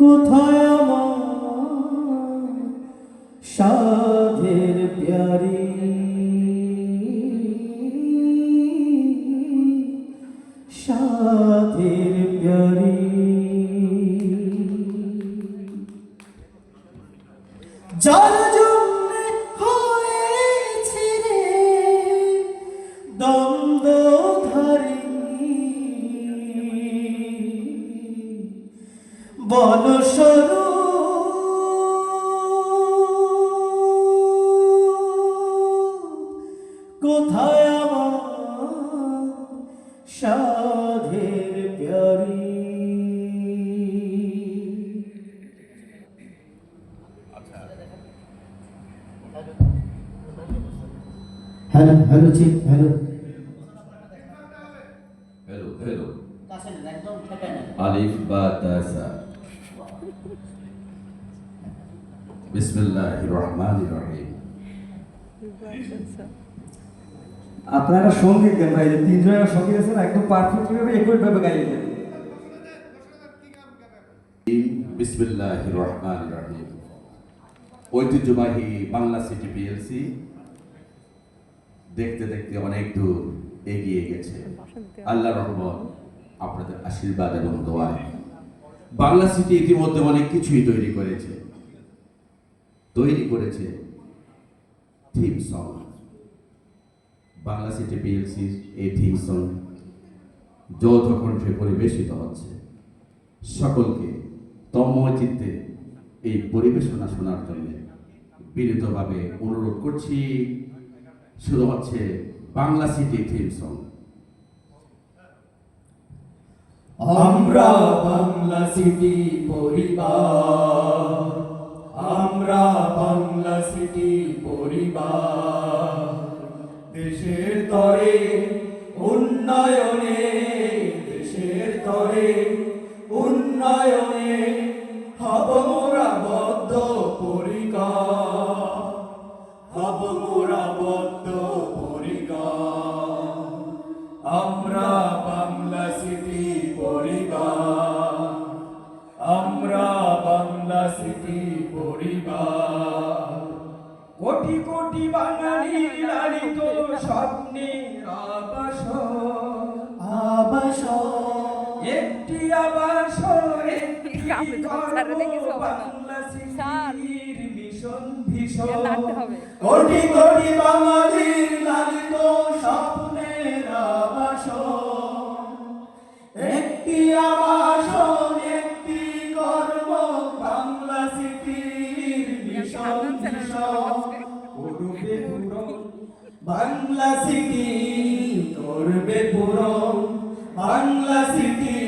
কোথায় আমার সাধের প্যারি? সাধের বনস্বরূপ কোথায় আমার সাধের প্যারি? Hello hello chief hello. Hello hello. আলিফ বা তাসা রহিম আপনারা সংগীত গান ভাই তিনজনের সংগীত আছে না একদম পারফেক্ট ভাবে একই ভাবে গাইলেন। বিসমিল্লাহির রহমানির রহিম ঐতিহ্যবাহী বাংলা সিটি পিএলসি দেখতে দেখতে অনেক দূর এগিয়ে গেছে। আল্লাহ রহমত আপনাদের আশীর্বাদ এবং দোয়ায়। বাংলা সিটি ইতিমধ্যে অনেক কিছুই তৈরি করেছে। তৈরি করেছে থিম সং বাংলা সিটি পিএলসির এই থিম সং যৌথ কণ্ঠে পরিবেশিত হচ্ছে। সকলকে তন্ময় চিত্তে এই পরিবেশনা শোনার জন্য বিনীতভাবে অনুরোধ করছি। শুরু হচ্ছে বাংলা সিটি থিম সং আমরা বাংলা সিটি পরিবার। আমরা বাংলা সিটি পরিবার। দেশের তরে উন্নয়নে, দেশের তরে উন্নয়নে হব মোরা বদ্ধ পরিকার। হব মোরা বদ্ধ পরিকার। কোটি কোটি বাঙালি লালিত স্বপ্নের আবাস আবাস একটি আবাস একটি বাংলা ভীষণ। কোটি কোটি বাঙালির লালিত স্বপ্নের আবাসন। বাংলা সিটি করবে পূরণ। বাংলা সিটি,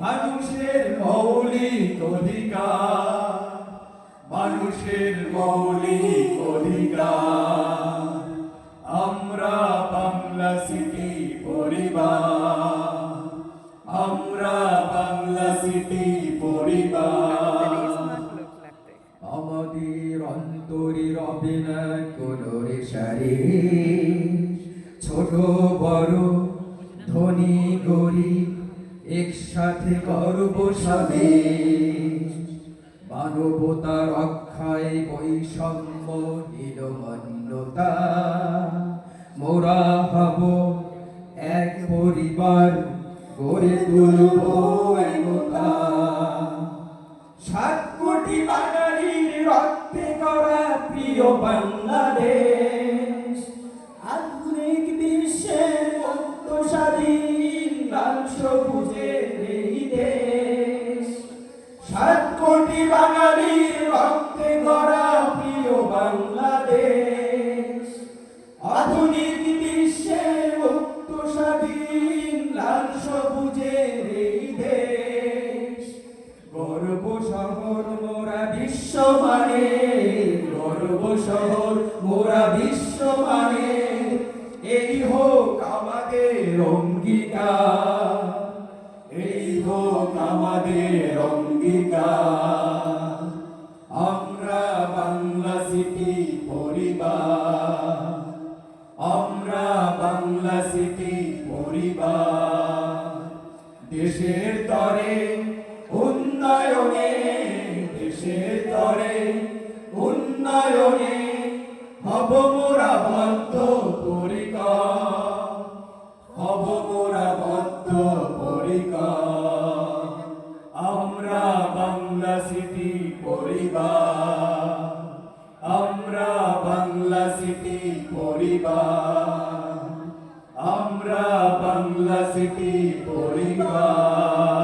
মানুষের মৌলিক অধিকার। মানুষের মৌলিক অধিকার। আমরা বাংলা সিটি পরিবার। ছোট বড় ধনী গরিব, একসাথে গর্ব সবে। মানবতা রক্ষায় বৈষম্য, নিরমন্যতা। মোরা হব এক পরিবার গড়ে তুলব সবুজের এই আধুনিক বিশ্বের মুক্ত, স্বাধীন, লাল বিশ্ব মানে। গর্ব বিশ্ব মানে। এই হোক আমাদের অঙ্গীকার। আমাদের অঙ্গীকার। আমরা বাংলা সিটি পরিবার। আমরা বাংলা সিটি পরিবার। দেশের তরে উন্নয়নে, দেশের তরে উন্নয়নে হব মোরা বদ্ধ পরিবার আমরা বাংলা সিটি পরিবার।